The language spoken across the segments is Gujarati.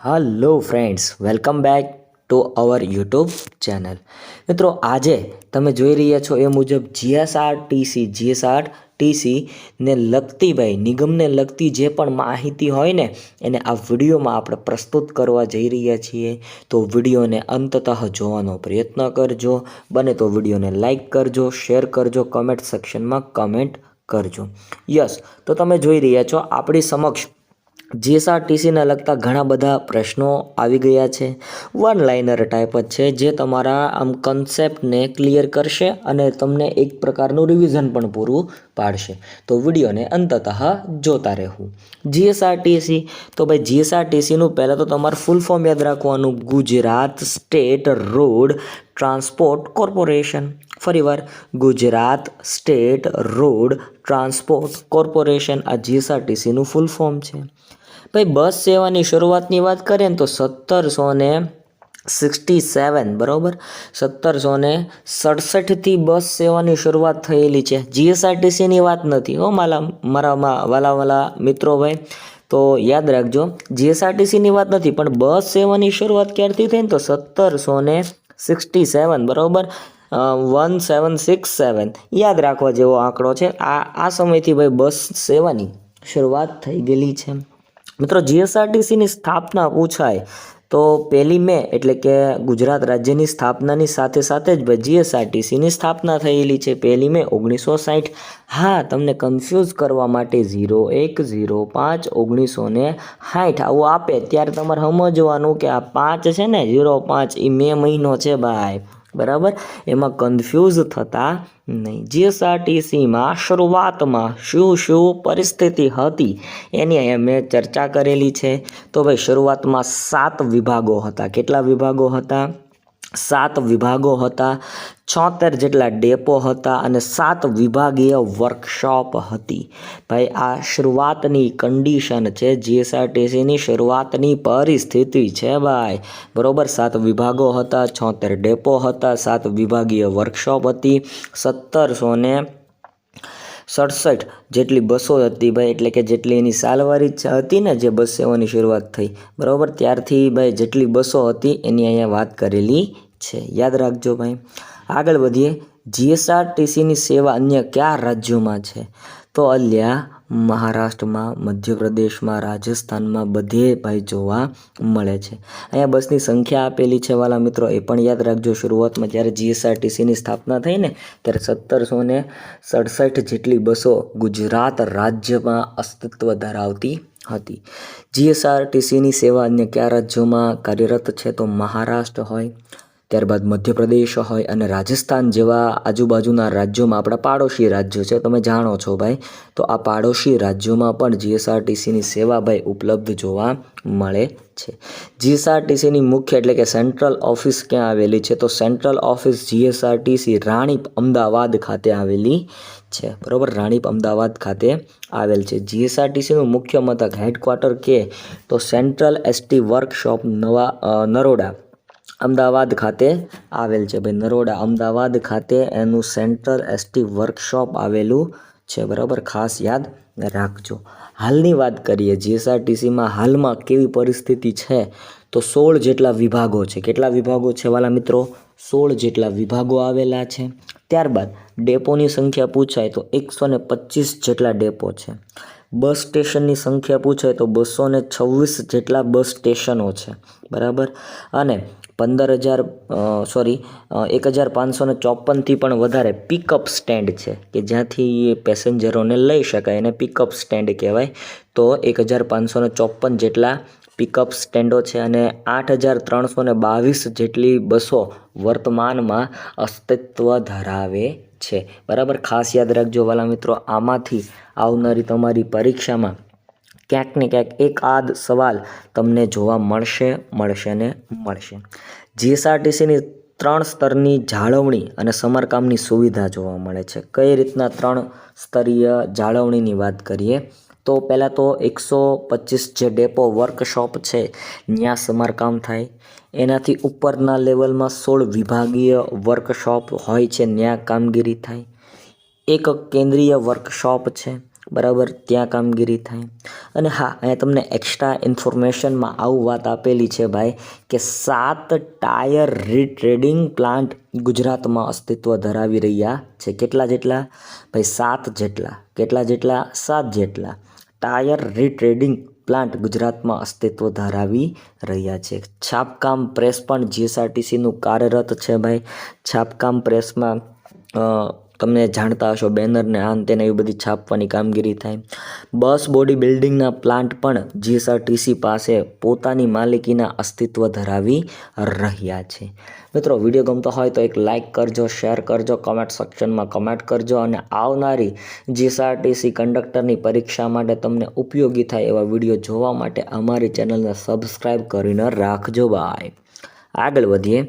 Hello friends welcome back to our YouTube channel મિત્રો, આજે તમે જોઈ રહ્યા છો એ મુજબ જીએસઆર ટીસી જીએસઆર ટીસી ને લગતી ભાઈ નિગમને લગતી જે પણ માહિતી હોય ને, એને આ વિડીયોમાં આપણે પ્રસ્તુત કરવા જઈ રહ્યા છીએ. તો વિડીયોને અંતતઃ જોવાનો પ્રયત્ન કરજો. બને તો વિડીયોને લાઇક કરજો, શેર કરજો, કમેન્ટ સેક્શનમાં કમેન્ટ કરજો. યસ, તો તમે જોઈ રહ્યા છો, આપણી સમક્ષ જીએસઆરટીસીને લગતા ઘણા બધા પ્રશ્નો આવી ગયા છે. વન લાઇનર ટાઈપ જ છે, જે તમારા આમ કન્સેપ્ટને ક્લિયર કરશે અને તમને એક પ્રકારનું રિવિઝન પણ પૂરું પાડશે. તો વિડીયોને અંતતઃ જોતા રહેવું. જીએસઆરટીસી તો ભાઈ જીએસઆરટીસીનું પહેલાં તો તમારે ફૂલ ફોર્મ યાદ રાખવાનું. Gujarat state road transport corporation. ફરીવાર, Gujarat state road transport corporation. આ જીએસઆરટીસીનું ફૂલ ફોર્મ છે. ભાઈ, બસ સેવાની શરૂઆતની વાત કરીએ ને તો સત્તરસો ને સિક્સટી સેવન, બરાબર? સત્તરસો ને સડસઠથી બસ સેવાની શરૂઆત થયેલી છે. જીએસઆરટીસીની વાત નથી, હો માલા, મારા વાલા વાલા મિત્રો ભાઈ. તો યાદ રાખજો, જીએસઆરટીસીની વાત નથી, પણ બસ સેવાની શરૂઆત ક્યારથી થઈ ને તો સત્તરસો ને સિક્સટી સેવન, બરાબર? One seven six seven. યાદ રાખવા જેવો આંકડો છે. આ આ સમયથી ભાઈ બસ સેવાની શરૂઆત થઈ ગયેલી છે. મિત્રો, જીએસઆરટીસીની સ્થાપના પૂછાય તો પહેલી મે, એટલે કે ગુજરાત રાજ્યની સ્થાપનાની સાથે સાથે જ જીએસઆરટીસીની સ્થાપના થયેલી છે. પહેલી મે ઓગણીસો સાઠ હા, તમને કન્ફ્યુઝ કરવા માટે ઝીરો એક, ઝીરો પાંચ, ઓગણીસો ને સાઠ આવું આપે. ત્યારે તમારે સમજવાનું કે આ પાંચ છે ને, ઝીરો પાંચ એ મે મહિનો છે ભાઈ. બરાબર? એમાં કન્ફ્યુઝ થતા નહીં. જીએસઆરટીસીમાં શરૂઆતમાં શું શું પરિસ્થિતિ હતી એની અહીંયા મેં ચર્ચા કરેલી છે. તો ભાઈ, શરૂઆતમાં સાત વિભાગો હતા. કેટલા વિભાગો હતા? સાત વિભાગો હતા, છોતેર જેટલા ડેપો હતા અને સાત વિભાગીય વર્કશોપ હતી. ભાઈ, આ શરૂઆતની કન્ડિશન છે જીએસઆરટીસીની શરૂઆતની પરિસ્થિતિ છે ભાઈ. બરોબર, સાત વિભાગો હતા, છોતેર ડેપો હતા, સાત વિભાગીય વર્કશોપ હતી. સત્તરસો ને સડસઠ જેટલી બસો હતી ભાઈ, એટલે કે જેટલી એની સાલવારી હતી ને જે બસ સેવાની શરૂઆત થઈ. બરાબર, ત્યારથી ભાઈ, જેટલી બસો હતી એની અહીંયા વાત કરેલી છે. યાદ રાખજો ભાઈ. આગળ વધીએ. જીએસઆરટીસીની સેવા અન્ય કયા રાજ્યોમાં છે? તો અલ્યા મહારાષ્ટ્રમાં, મધ્યપ્રદેશમાં, રાજસ્થાનમાં બધે ભાઈ જોવા મળે છે. અહીંયા બસની સંખ્યા આપેલી છે વાલા મિત્રો. એ પણ યાદ રાખજો. શરૂઆતમાં જ્યારે જીએસઆરટીસીની સ્થાપના થઈ ને, ત્યારે સત્તરસો ને સડસઠ જેટલી બસો ગુજરાત રાજ્યમાં અસ્તિત્વ ધરાવતી હતી. જીએસઆરટીસીની સેવા અન્ય કયા રાજ્યોમાં કાર્યરત છે? તો મહારાષ્ટ્ર હોય ત્યારબાદ મધ્યપ્રદેશ હોય અને રાજસ્થાન જેવા આજુબાજુના રાજ્યોમાં આપણા પાડોશી રાજ્યો છે. તમે જાણો છો ભાઈ, તો આ પાડોશી રાજ્યોમાં પણ જીએસઆરટીસીની સેવા ભાઈ ઉપલબ્ધ જોવા મળે છે. જીએસઆરટીસીની મુખ્ય એટલે કે સેન્ટ્રલ ઓફિસ ક્યાં આવેલી છે? તો central office GSRTC Ranip Ahmedabad ખાતે આવેલી છે. બરાબર, રાણીપ અમદાવાદ ખાતે આવેલ છે. જીએસઆરટીસીનું મુખ્ય મથક હેડક્વાર્ટર કે? તો સેન્ટ્રલ એસટી વર્કશોપ નવા નરોડા. અમદાવાદ ખાતે આવેલ છે ભાઈ નરોડા. અમદાવાદ ખાતે એનું સેન્ટ્રલ એસટી વર્કશોપ આવેલું છે. બરાબર? ખાસ યાદ રાખજો. હાલની વાત કરીએ, જીએસઆરટીસીમાં હાલમાં કેવી પરિસ્થિતિ છે? તો સોળ જેટલા વિભાગો છે. કેટલા વિભાગો છે વાલા મિત્રો? સોળ જેટલા વિભાગો આવેલા છે. ત્યારબાદ ડેપોની સંખ્યા પૂછાય તો એકસો ને પચીસ જેટલા ડેપો છે. બસ સ્ટેશનની સંખ્યા પૂછાય તો બસો છવ્વીસ જેટલા બસ સ્ટેશનો છે. બરાબર? અને પંદર હજાર સોરી એક હજાર પાંચસો ને ચોપનથી પણ વધારે પિકઅપ સ્ટેન્ડ છે કે જ્યાંથી પેસેન્જરોને લઈ શકાય એને પિકઅપ સ્ટેન્ડ કહેવાય. તો એક હજાર પાંચસો ને ચોપન જેટલા પિકઅપ સ્ટેન્ડો છે અને આઠ હજાર ત્રણસો ને બાવીસ જેટલી બસો વર્તમાનમાં અસ્તિત્વ ધરાવે છે. બરાબર, ખાસ યાદ રાખજો વાલા મિત્રો, આમાંથી આવનારી તમારી પરીક્ષામાં ક્યાંક ને ક્યાંક એક આદ સવાલ તમને જોવા મળશે મળશે ને મળશે. જીએસઆરટીસીની ત્રણ સ્તરની જાળવણી અને સમારકામની સુવિધા જોવા મળે છે. કઈ રીતના ત્રણ સ્તરીય જાળવણીની વાત કરીએ? તો પહેલાં તો એકસો પચીસ જે ડેપો વર્કશોપ છે ત્યાં સમારકામ થાય. એનાથી ઉપરના લેવલમાં સોળ વિભાગીય વર્કશોપ હોય છે ત્યાં કામગીરી થાય. એક કેન્દ્રીય વર્કશોપ છે. બરાબર, ત્યાં કામગીરી થાય. અને હા, અહીંયા તમને એક્સ્ટ્રા ઇન્ફોર્મેશનમાં આવું વાત આપેલી છે ભાઈ કે સાત ટાયર રીટ્રેડિંગ પ્લાન્ટ ગુજરાતમાં અસ્તિત્વ ધરાવી રહ્યા છે. કેટલા જેટલા? ભાઈ, સાત જેટલા. કેટલા જેટલા? સાત જેટલા. ટાયર રીટ્રેડિંગ પ્લાન્ટ ગુજરાતમાં અસ્તિત્વ ધરાવી રહ્યા છે. છાપકામ પ્રેસ પણ જીએસઆરટીસીનું કાર્યરત છે ભાઈ. છાપકામ પ્રેસમાં તમને જાણતા હશો, બેનરને ને તેને એવી બધી છાપવાની કામગીરી થાય. બસ બોડી બિલ્ડિંગના પ્લાન્ટ પણ જીએસઆરટીસી પાસે પોતાની માલિકીના અસ્તિત્વ ધરાવી રહ્યા છે. મિત્રો, વીડિયો ગમતો હોય તો એક લાઇક કરજો, શેર કરજો કમેન્ટ સેક્શનમાં કમેન્ટ કરજો અને આવનારી જીએસઆરટીસી કંડક્ટરની પરીક્ષા માટે તમને ઉપયોગી થાય એવા વીડિયો જોવા માટે અમારી ચેનલને સબસ્ક્રાઈબ કરીને રાખજો. બાય આગળ વધીએ.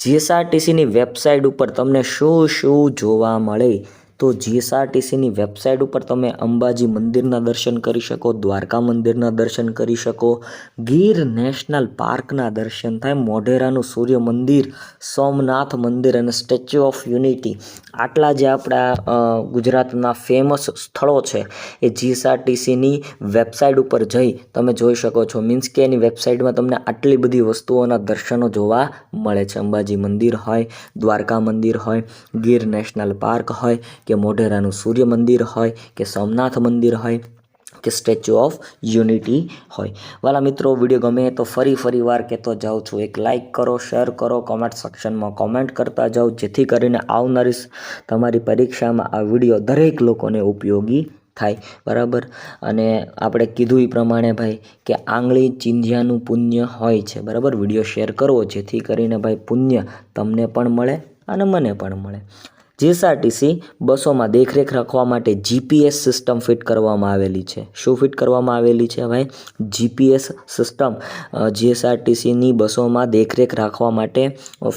જીએસઆરટીસીની વેબસાઇટ ઉપર તમને શું શું જોવા મળે તો જીએસઆરટીસીની વેબસાઇટ ઉપર તમે અંબાજી મંદિરના દર્શન કરી શકો, દ્વારકા મંદિરના દર્શન કરી શકો, ગીર નેશનલ પાર્કના દર્શન થાય, મોઢેરાનું સૂર્ય મંદિર, સોમનાથ મંદિર અને સ્ટેચ્યુ ઓફ યુનિટી. આટલા જે આપણા ગુજરાતના ફેમસ સ્થળો છે, એ જીએસઆરટીસીની વેબસાઇટ ઉપર જઈ તમે જોઈ શકો છો. મીન્સ કે એની વેબસાઇટમાં તમને આટલી બધી વસ્તુઓના દર્શનો જોવા મળે છે. અંબાજી મંદિર હોય, દ્વારકા મંદિર હોય, ગીર નેશનલ પાર્ક હોય કે મોઢેરાનું સૂર્ય મંદિર હોય, કે સોમનાથ મંદિર હોય, કે સ્ટેચ્યુ ઓફ યુનિટી હોય. વાલા મિત્રો, વીડિયો ગમે તો ફરી ફરી વાર કહેતો જાઉં છું. એક લાઇક કરો, શેર કરો, કોમેન્ટ સેક્શનમાં કોમેન્ટ કરતા જાઓ જેથી કરીને આવનારી તમારી પરીક્ષામાં આ વીડિયો દરેક લોકોને ઉપયોગી થાય. બરાબર? અને આપણે કીધું એ પ્રમાણે ભાઈ કે આંગળી ચીંધ્યાનું પુણ્ય હોય છે. બરાબર? વીડિયો શેર કરવો, જેથી કરીને ભાઈ પુણ્ય તમને પણ મળે અને મને પણ મળે. જીએસઆરટીસી બસોમાં દેખરેખ રાખવા માટે જીપીએસ સિસ્ટમ ફિટ કરવામાં આવેલી છે. શું ફિટ કરવામાં આવેલી છે ભાઈ? જીપીએસ સિસ્ટમ જીએસઆરટીસીની બસોમાં દેખરેખ રાખવા માટે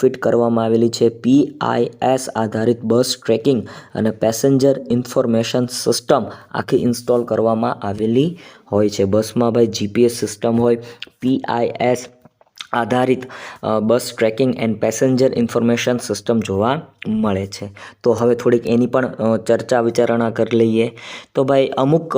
ફિટ કરવામાં આવેલી છે. પીઆઈએસ આધારિત બસ ટ્રેકિંગ અને પેસેન્જર ઇન્ફોર્મેશન સિસ્ટમ આખી ઇન્સ્ટોલ કરવામાં આવેલી હોય છે. બસમાં ભાઈ, જીપીએસ સિસ્ટમ હોય પીઆઈએસ આધારિત bus tracking and passenger information system જોવા મળે છે. તો હવે થોડીક એની પણ ચર્ચા વિચારણા કરી લઈએ. તો ભાઈ, અમુક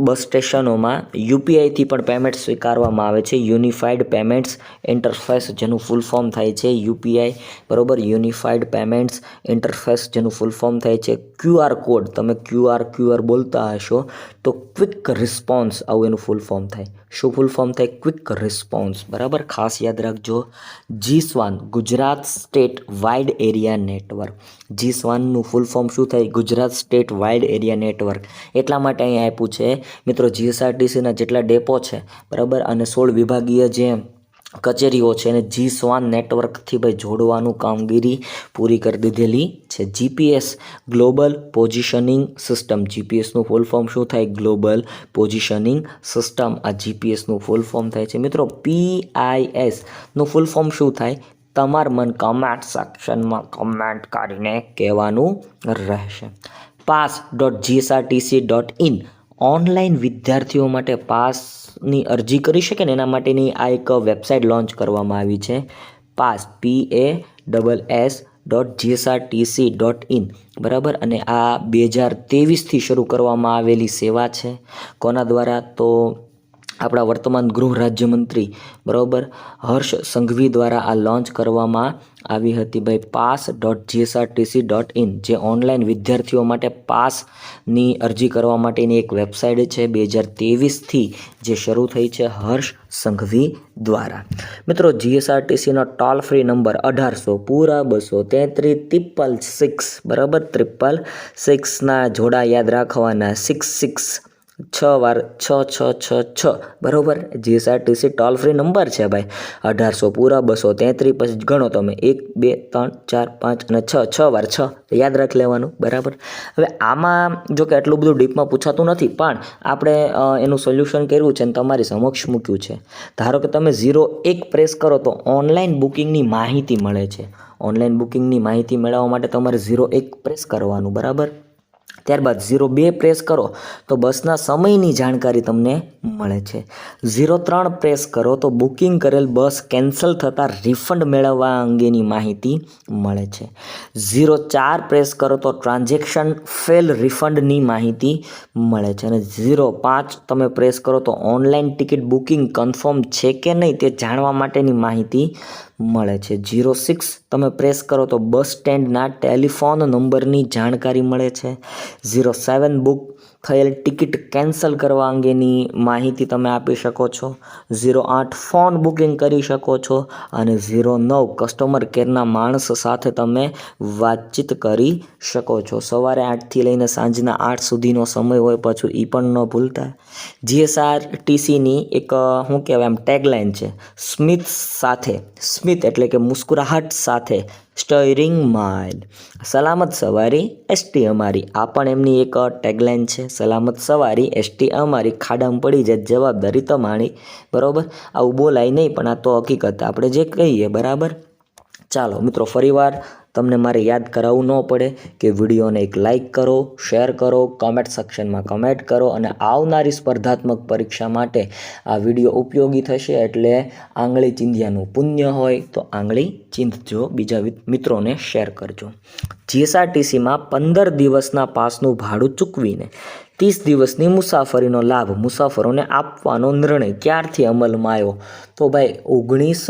બસ સ્ટેશનોમાં યુપીઆઈથી પણ પેમેન્ટ સ્વીકારવામાં આવે છે. યુનિફાઈડ પેમેન્ટ્સ ઇન્ટરફેસ જેનું ફૂલ ફોર્મ થાય છે. યુપીઆઈ, બરોબર? યુનિફાઈડ પેમેન્ટ્સ ઇન્ટરફેસ જેનું ફૂલ ફોર્મ થાય છે. ક્યુઆર કોડ, તમે ક્યુઆર ક્યુઆર બોલતા હશો, તો ક્વિક રિસ્પોન્સ આવું એનું ફૂલ ફોર્મ થાય. શું ફૂલ ફોર્મ થાય ક્વિક રિસ્પોન્સ. બરાબર? ખાસ યાદ રાખજો. જી સ્વાન Gujarat state wide area network. G સ્વાનનું full form શું થાય? Gujarat state wide area network. એટલા માટે અહીં આપ્યું છે. મિત્રો, જીએસઆરટીસીના જેટલા ડેપો છે, બરાબર? અને સોળ વિભાગીય જે કચેરીઓ છે એને જી સ્વાન નેટવર્કથી ભાઈ જોડવાનું કામગીરી પૂરી કરી દીધેલી છે. GPS global positioning system. જીપીએસનું full form શું થાય? Global positioning system. આ જીપીએસનું ફૂલ ફોર્મ થાય છે. મિત્રો પીઆઈએસનું ફૂલ ફોર્મ શું થાય? તમાર મન કમેન્ટ સેક્શનમાં કમેન્ટ કરીને કહેવાનું રહેશે. Pass dot GSRTC dot in online વિદ્યાર્થીઓ માટે પાસની અરજી કરી શકે ને એના માટેની આ એક વેબસાઇટ લોન્ચ કરવામાં આવી છે. Pass P A double S dot GSRTC dot in બરાબર? અને આ બે હજાર ત્રેવીસથી શરૂ કરવામાં આવેલી સેવા છે. કોના દ્વારા? તો આપણા વર્તમાન ગૃહ રાજ્યમંત્રી, બરાબર? હર્ષ સંઘવી દ્વારા આ લોન્ચ કરવામાં આવી હતી ભાઈ, pass dot GSRTC dot in, જે ઓનલાઈન વિદ્યાર્થીઓ માટે પાસની અરજી કરવા માટેની એક વેબસાઇટ છે. બે હજાર તેવીસથી જે શરૂ થઈ છે હર્ષ સંઘવી દ્વારા. મિત્રો જીએસઆરટીસીનો ટોલ ફ્રી નંબર અઢારસો, પૂરા બસો તેત્રીસ, ત્રિપલ સિક્સ, બરાબર? ત્રિપલ સિક્સના જોડા યાદ રાખવાના, સિક્સ સિક્સ છ વાર છ છ છ છ. બરાબર? જીએસઆરટીસી ટોલ ફ્રી નંબર છે ભાઈ. અઢારસો પૂરા, બસો તેત્રીસ પછી ગણો તમે. એક, બે, ત્રણ, ચાર, પાંચ અને છ. છ વાર છ. યાદ રાખી લેવાનું. બરાબર? હવે આમાં જો કે એટલું બધું ડીપમાં પૂછાતું નથી, પણ આપણે એનું સોલ્યુશન કર્યું છે અને તમારી સમક્ષ મૂક્યું છે. ધારો કે તમે ઝીરો એક પ્રેસ કરો તો ઓનલાઈન બુકિંગની માહિતી મળે છે. ઓનલાઈન બુકિંગની માહિતી મેળવવા માટે તમારે ઝીરો એક પ્રેસ કરવાનું. બરાબર? ત્યારબાદ ઝીરો બે પ્રેસ કરો તો બસના સમયની જાણકારી તમને મળે છે. ઝીરો ત્રણ પ્રેસ કરો તો બુકિંગ કરેલ બસ કેન્સલ થતાં રિફંડ મેળવવા અંગેની માહિતી મળે છે. ઝીરો ચાર પ્રેસ કરો તો ટ્રાન્ઝેક્શન ફેલ રિફંડની માહિતી મળે છે અને ઝીરો પાંચ તમે પ્રેસ કરો તો ઓનલાઈન ટિકિટ બુકિંગ કન્ફર્મ છે કે નહીં તે જાણવા માટેની માહિતી મળે છે. જીરો સિક્સ તમે પ્રેસ કરો તો બસ સ્ટેન્ડના ટેલિફોન નંબરની જાણકારી મળે છે. ઝીરો સેવન બુક થયેલ ટિકિટ કેન્સલ કરવા અંગેની માહિતી તમે આપી શકો છો. ઝીરો આઠ ફોન બુકિંગ કરી શકો છો અને ઝીરો નવ કસ્ટમર કેરના માણસ સાથે તમે વાતચીત કરી શકો છો. સવારે આઠથી લઈને સાંજના આઠ સુધીનો સમય હોય પાછું એ પણ ન ભૂલતા. જીએસઆર ટીસીની એક શું કહેવાય એમ ટેગલાઇન છે. સ્મિથ સાથે સ્મિથ એટલે કે મુસ્કુરાહટ સાથે સ્ટયરિંગ માઇલ. સલામત સવારી એસટી અમારી. આ પણ એમની એક ટેગલાઇન છે. સલામત સવારી એસટી અમારી. ખાડામાં પડી જાય, જવાબદારી તમારી બરાબર? આવું બોલાય નહીં, પણ આ તો હકીકત. આપણે જે કહીએ, બરાબર? ચાલો મિત્રો ફરીવાર તમને મારે યાદ કરાવવું ન પડે કે વિડીયોને એક લાઈક કરો, શેર કરો કમેન્ટ સેક્શનમાં કમેન્ટ કરો અને આવનારી સ્પર્ધાત્મક પરીક્ષા માટે આ વીડિયો ઉપયોગી થશે એટલે આંગળી ચીંધ્યાનું પુણ્ય હોય તો આંગળી ચીંધજો. બીજા મિત્રોને શેર કરજો. જીએસઆરટીસીમાં પંદર દિવસના પાસનું ભાડું ચૂકવીને ત્રીસ દિવસની મુસાફરીનો લાભ મુસાફરોને આપવાનો નિર્ણય ક્યારથી અમલમાં આવ્યો? તો ભાઈ ઓગણીસ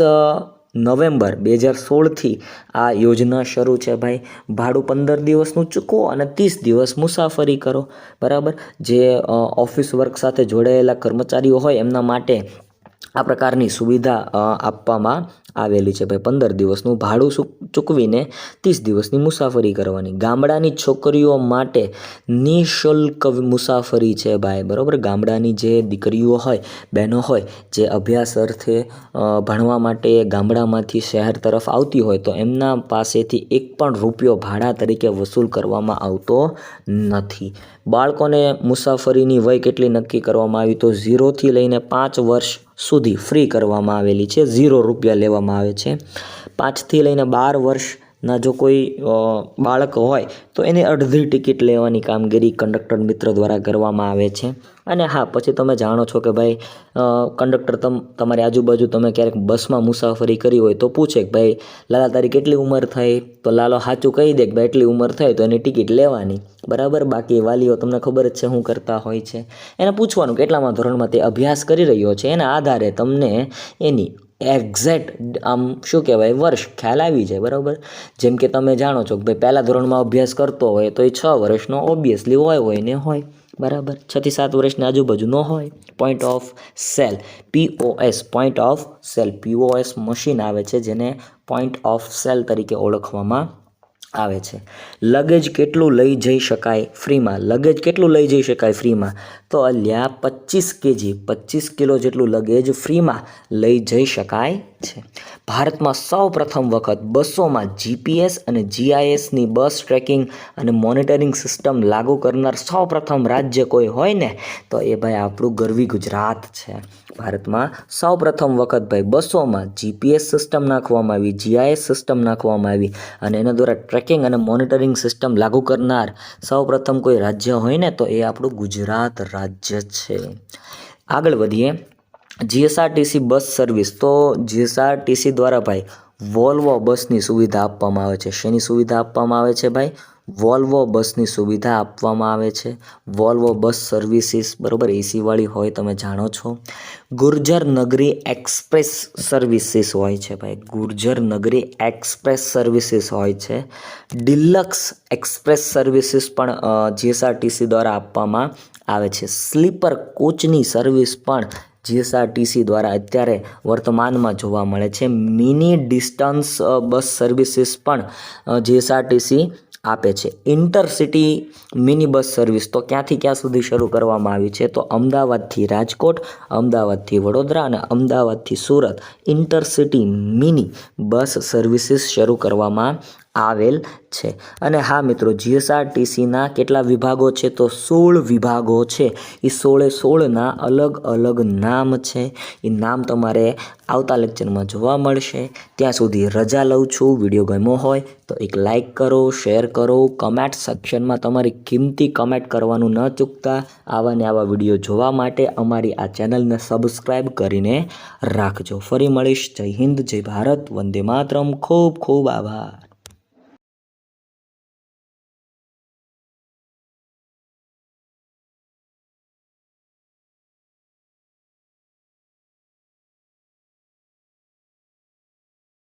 નવેમ્બર બે હજાર સોળથી આ યોજના શરૂ છે ભાઈ. ભાડું પંદર દિવસનું ચૂકવો અને ત્રીસ દિવસ મુસાફરી કરો. બરાબર? જે ઓફિસ વર્ક સાથે જોડાયેલા કર્મચારીઓ હોય એમના માટે આ પ્રકારની સુવિધા આપવામાં આવેલી છે. ભાઈ, પંદર દિવસનું ભાડું ચૂકવીને ત્રીસ દિવસની મુસાફરી કરવાની. ગામડાની છોકરીઓ માટે નિઃશુલ્ક મુસાફરી છે ભાઈ, બરાબર? ગામડાની જે દીકરીઓ હોય, બહેનો હોય, જે અભ્યાસ અર્થે ભણવા માટે ગામડામાંથી શહેર તરફ આવતી હોય, તો એમના પાસેથી એક પણ રૂપિયો ભાડા તરીકે વસૂલ કરવામાં આવતો નથી. બાળકોને મુસાફરીની વય કેટલી નક્કી કરવામાં આવી તો ઝીરોથી લઈને પાંચ વર્ષ સુધી ફ્રી કરવામાં આવેલી છે. ઝીરો રૂપિયા લેવામાં આવે છે. પાંચથી લઈને બાર વર્ષના જો કોઈ બાળક હોય, તો એને અડધી ટિકિટ લેવાની કામગીરી કંડક્ટર મિત્ર દ્વારા કરવામાં આવે છે. અને હા, પછી તમે જાણો છો કે ભાઈ કંડક્ટર તમ, તમારી આજુબાજુ તમે ક્યારેક બસમાં મુસાફરી કરી હોય તો પૂછે કે ભાઈ, લાલા, તારી કેટલી ઉંમર થઈ? તો લાલો સાચું કહી દે કે ભાઈ, એટલી ઉંમર થઈ, તો એની ટિકિટ લેવાની. બરાબર? બાકી વાલીઓ તમને ખબર જ છે શું કરતા હોય છે. એને પૂછવાનું કેટલામાં ધોરણમાં તે અભ્યાસ કરી રહ્યો છે, એના આધારે તમને એની એક્ઝેક્ટ આમ શું કહેવાય, વર્ષ ખ્યાલ આવી જાય, બરાબર? જેમ કે તમે જાણો છો કે ભાઈ પહેલાં ધોરણમાં અભ્યાસ કરતો હોય તો એ છ વર્ષનો ઓબ્વિયસલી હોય હોય ને હોય, બરાબર? છથી સાત વર્ષની આજુબાજુ ન હોય. Point of sale POS point of sale POS machine આવે છે, જેને પોઈન્ટ ઓફ સેલ તરીકે ઓળખવામાં આવે છે. લગેજ કેટલું લઈ જઈ શકાય ફ્રીમાં? લગેજ કેટલું લઈ જઈ શકાય ફ્રીમાં? તો અલ્યા પચીસ કેજી પચીસ કિલો જેટલું લગેજ ફ્રીમાં લઈ જઈ શકાય છે. ભારતમાં સૌ પ્રથમ વખત બસોમાં જીપીએસ અને જીઆઈએસની બસ ટ્રેકિંગ અને મોનિટરિંગ સિસ્ટમ લાગુ કરનાર સૌ પ્રથમ રાજ્ય કોઈ હોય ને, તો એ ભાઈ આપણું ગરવી ગુજરાત છે. ભારતમાં સૌ પ્રથમ વખત ભાઈ બસોમાં જીપીએસ સિસ્ટમ નાખવામાં આવી જીઆઈએસ સિસ્ટમ નાખવામાં આવી અને એના દ્વારા ટ્રેકિંગ અને મોનિટરિંગ સિસ્ટમ લાગુ કરનાર સૌ પ્રથમ કોઈ રાજ્ય હોય ને, તો એ આપણું ગુજરાત રાજ્ય છે. આગળ વધીએ. જીએસઆરટીસી બસ સર્વિસ, તો જીએસઆરટીસી દ્વારા ભાઈ વોલ્વો બસની સુવિધા આપવામાં આવે છે. શેની સુવિધા આપવામાં આવે છે ભાઈ? વોલ્વો બસની સુવિધા આપવામાં આવે છે. વોલ્વો બસ સર્વિસીસ, બરાબર? એસીવાળી હોય, તમે જાણો છો. ગુર્જર નગરી એક્સપ્રેસ સર્વિસીસ હોય છે ભાઈ. ગુર્જર નગરી એક્સપ્રેસ સર્વિસીસ હોય છે. ડિલક્સ એક્સપ્રેસ સર્વિસીસ પણ જીએસઆરટીસી દ્વારા આપવામાં આવે છે. સ્લીપર કોચની સર્વિસ પણ જીએસઆરટીસી દ્વારા અત્યારે વર્તમાનમાં જોવા મળે છે. મિની ડિસ્ટન્સ બસ સર્વિસીસ પણ જીએસઆરટીસી આપે છે. ઇન્ટરસિટી મિની બસ સર્વિસ તો ક્યાંથી ક્યાં સુધી શરૂ કરવામાં આવી છે? તો અમદાવાદથી રાજકોટ, અમદાવાદથી વડોદરા અને અમદાવાદથી Surat. Intercity mini bus services શરૂ કરવામાં આવેલ છે. અને હા મિત્રો, જીએસઆરટીસીના કેટલા વિભાગો છે તો સોળ વિભાગો છે. એ સોળે સોળના અલગ અલગ નામ છે. એ નામ તમારે આવતા લેક્ચરમાં જોવા મળશે. ત્યાં સુધી રજા લઉં છું. વીડિયો ગમ્યો હોય તો એક લાઇક કરો, શેર કરો. કમેન્ટ સેક્શનમાં તમારી કિંમતી કમેન્ટ કરવાનું ન ચૂકતા. આવા ને આવા વીડિયો જોવા માટે અમારી આ ચેનલને સબસ્ક્રાઈબ કરીને રાખજો. ફરી મળીશ. જય હિન્દ, જય ભારત. વંદે માતરમ. ખૂબ ખૂબ આભાર.